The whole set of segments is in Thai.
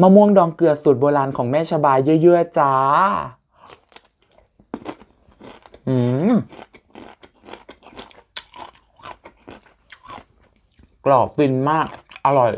มะม่วงดองเกลือสูตรโบราณของแม่ชบาเยอะๆจ้า อืม กรอบฟินมาก อร่อย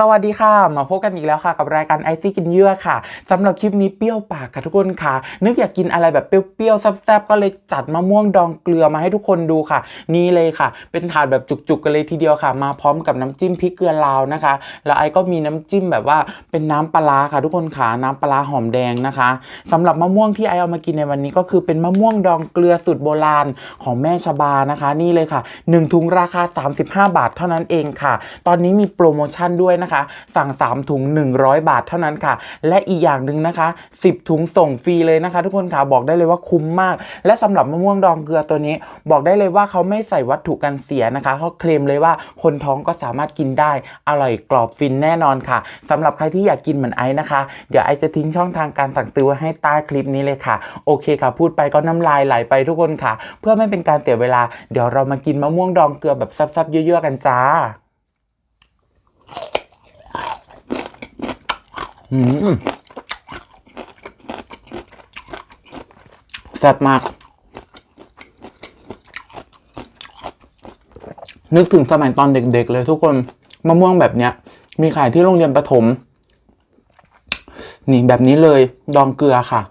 สวัสดีค่ะ มาพบกันอีกแล้วค่ะ กับรายการไอซี่กินเยื่อค่ะสำหรับคลิปนี้เปรี้ยวปากค่ะทุกคนค่ะ นึกอยากกินอะไรแบบเปรี้ยวๆแซ่บๆก็เลยจัดมะม่วงดองเกลือมาให้ทุกคนดูค่ะ นี่เลยค่ะ เป็นถาดแบบจุกๆกันเลยทีเดียวค่ะ มาพร้อมกับน้ำจิ้มพริกเกลือลาวนะคะ แล้วไอก็มีน้ำจิ้มแบบว่าเป็นน้ำปลาค่ะ ทุกคนค่ะน้ำปลาหอมแดงนะคะสำหรับมะม่วงที่ไอเอามากินในวันนี้ก็คือเป็นมะม่วงดองเกลือสูตรโบราณของแม่ชบานะคะ นี่เลยค่ะหนึ่งถุงราคา 35 บาทเท่านั้นเองค่ะ ตอนนี้มีโปรโมชั่นด้วยนะคะสั่ง 3 ถุง 100 บาทเท่านั้นค่ะ และอีกอย่างหนึ่งนะคะ 10 ถุงส่งฟรีเลยนะคะ ทุกคนค่ะบอกได้เลยว่าคุ้มมาก และสำหรับมะม่วงดองเกลือตัวนี้ บอกได้เลยว่าเขาไม่ใส่วัตถุกันเสียนะคะเขาเคลมเลยว่าคนท้องก็สามารถกินได้ อร่อยกรอบฟินแน่นอนค่ะสำหรับใครที่อยากกินเหมือนไอซ์นะคะ เดี๋ยวไอซ์จะทิ้งช่องทางการสั่งซื้อไว้ให้ใต้คลิปนี้เลยค่ะ โอเคค่ะ พูดไปก็น้ำลายไหลไปทุกคนค่ะ เพื่อไม่เป็นการเสียเวลา เดี๋ยวเรามากินมะม่วงดองเกลือแบบซับๆเยอะๆกันจ้า แซ่บมาก นึกถึงสมัยตอนเด็กๆเลยทุกคนมะม่วงแบบเนี้ย มีขายที่โรงเรียนประถม นี่แบบนี้เลย ดองเกลือค่ะ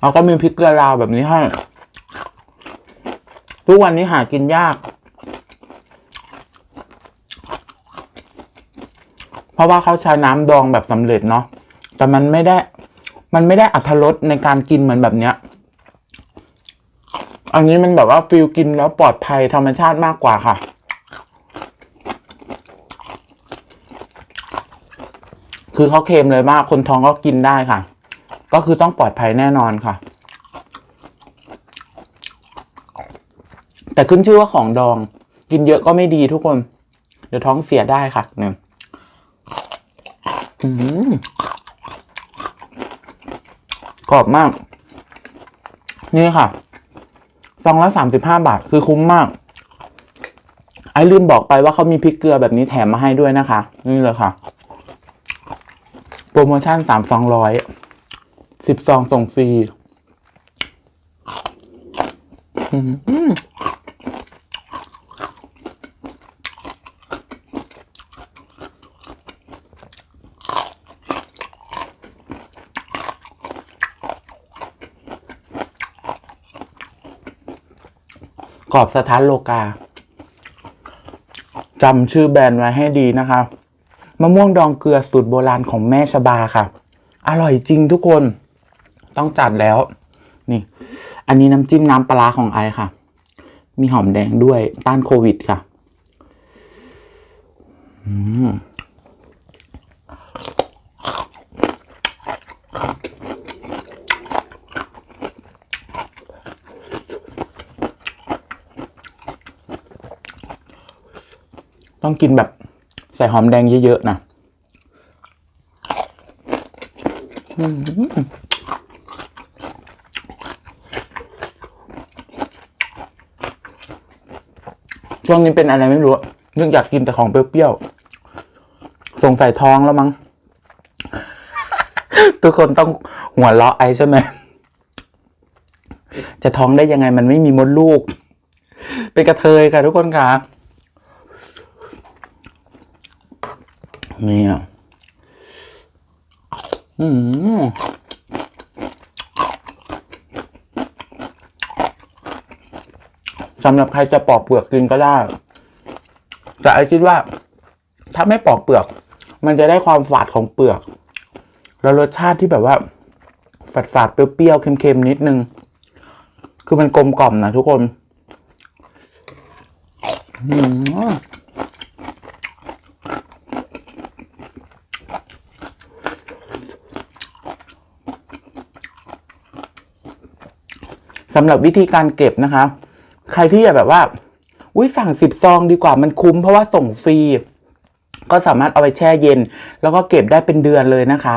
แล้วก็มีพริกเกลือลาวแบบนี้ให้ทุกวันนี้หากินยาก เพ ราะว่าเขาใช้น้ำดองแบบสำเร็จเนาะแต่มันไม่ได้ มันไม่ได้อัตรสในการกินเหมือนแบบเนี้ยอันนี้มันแบบว่าฟิลกินแล้วปลอดภัยธรรมชาติมากกว่าค่ะ คือเขาเคลมเลยว่าคนท้องก็กินได้ค่ะ ก็คือต้องปลอดภัยแน่นอนค่ะ แต่ขึ้นชื่อว่าของดอง กินเยอะก็ไม่ดีทุกคน เดี๋ยวท้องเสียได้ค่ะเนี่ย กรอบมาก นี่ค่ะซองละสามสิบห้าบาท คือคุ้มมาก ไอ้ลืมบอกไปว่าเขามีพริกเกลือแบบนี้แถมมาให้ด้วยนะคะ นี่เลยค่ะ โปรโมชั่นสามซองร้อยสิบซองส่งฟรี อืม กรอบสถานโลกาจำชื่อแบรนด์ไว้ให้ดีนะคะ มะม่วงดองเกลือสูตรโบราณของแม่ชบาค่ะ อร่อยจริงทุกคนต้องจัดแล้ว นี่ อันนี้น้ำจิ้มน้ำปลาของไอค่ะ มีหอมแดงด้วยต้านโควิดค่ะ อืม ต้องกินแบบใส่หอมแดงเยอะๆนะช่วงนี้เป็นอะไรไม่รู้อะนึกอยากกินแต่ของเปรี้ยวๆสงใส่ท้องแล้วมั้ง ทุกคนต้องหัวเราะไอใช่ไหม จะท้องได้ยังไงมันไม่มีมดลูก เป็นกระเทยค่ะทุกคนค่ะ นี่อะอืมสำหรับใครจะปอกเปลือกกินก็ได้ แต่ไอคิดว่า ถ้าไม่ปอกเปลือก มันจะได้ความฝาดของเปลือก แล้วรสชาติที่แบบว่า ฝาดฝาดๆเปรี้ยวๆเค็มๆนิดนึง คือมันกลมกล่อมนะทุกคน อืม สำหรับวิธีการเก็บนะคะ ใครที่อยากแบบว่าอุ้ยสั่งสิบซองดีกว่ามันคุ้มเพราะว่าส่งฟรี ก็สามารถเอาไปแช่เย็น แล้วก็เก็บได้เป็นเดือนเลยนะคะ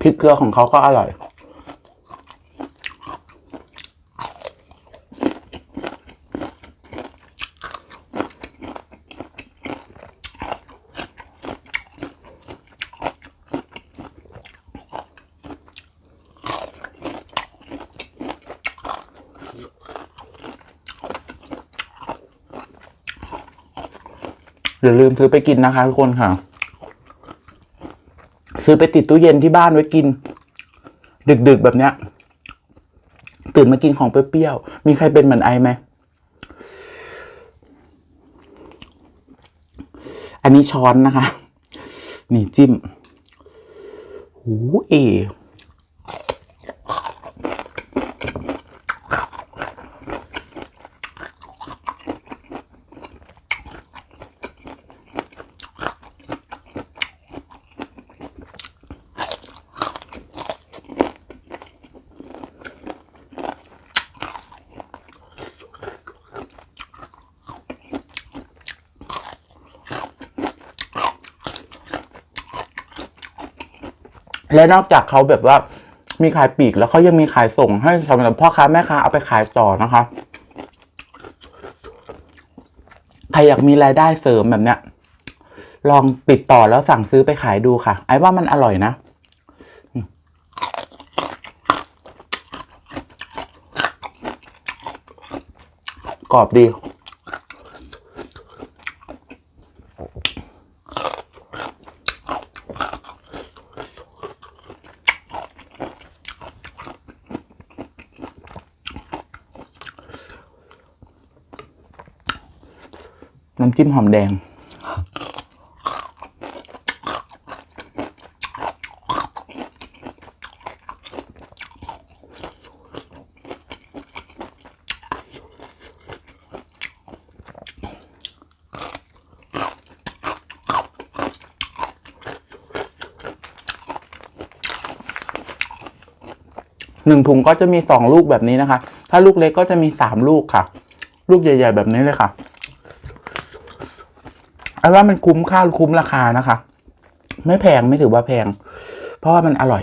พริกเกลือของเขาก็อร่อย อย่าลืมซื้อไปกินนะคะทุกคนค่ะ ซื้อไปติดตู้เย็นที่บ้านไว้กิน ดึกๆแบบเนี้ย ตื่นมากินของเปรี้ยวๆมีใครเป็นเหมือนไอไหมอันนี้ช้อนนะคะ นี่จิ้มหูเอ และนอกจากเขาแบบว่ามีขายปีกแล้วเขายังมีขายส่งให้สำหรับพ่อค้าแม่ค้าเอาไปขายต่อนะคะใครอยากมีรายได้เสริมแบบเนี้ยลองติดต่อแล้วสั่งซื้อไปขายดูค่ะ ไอ้ว่ามันอร่อยนะ กรอบดี น้ำจิ้มหอมแดง หนึ่งถุงก็จะมีสองลูกแบบนี้นะคะ ถ้าลูกเล็กก็จะมีสามลูกค่ะ ลูกใหญ่ ๆ แบบนี้เลยค่ะ ไอ้ว่ามันคุ้มค่าคุ้มราคานะคะ ไม่แพงไม่ถือว่าแพง เพราะว่ามันอร่อย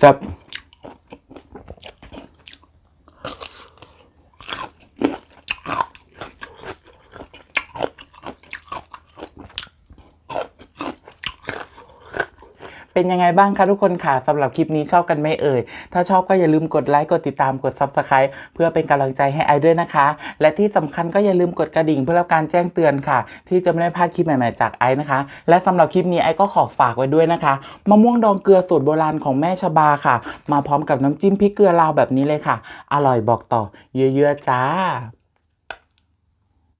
แเป็นยังไงบ้างคะทุกคนค่ะสำหรับคลิปนี้ชอบกันไหมเอ่ย ถ้าชอบก็อย่าลืมกดไลค์กดติดตามกด Subscribe เพื่อเป็นกำลังใจให้ไอด้วยนะคะ และที่สำคัญก็อย่าลืมกดกระดิ่งเพื่อรับการแจ้งเตือนค่ะ ที่จะไม่ได้พลาดคลิปใหม่ๆจากไอนะคะ และสำหรับคลิปนี้ไอก็ขอฝากไว้ด้วยนะคะมะม่วงดองเกลือสูตรโบราณของแม่ชบาค่ะ มาพร้อมกับน้ำจิ้มพริกเกลือลาวแบบนี้เลยค่ะ อร่อยบอกต่อเยอะๆจ้า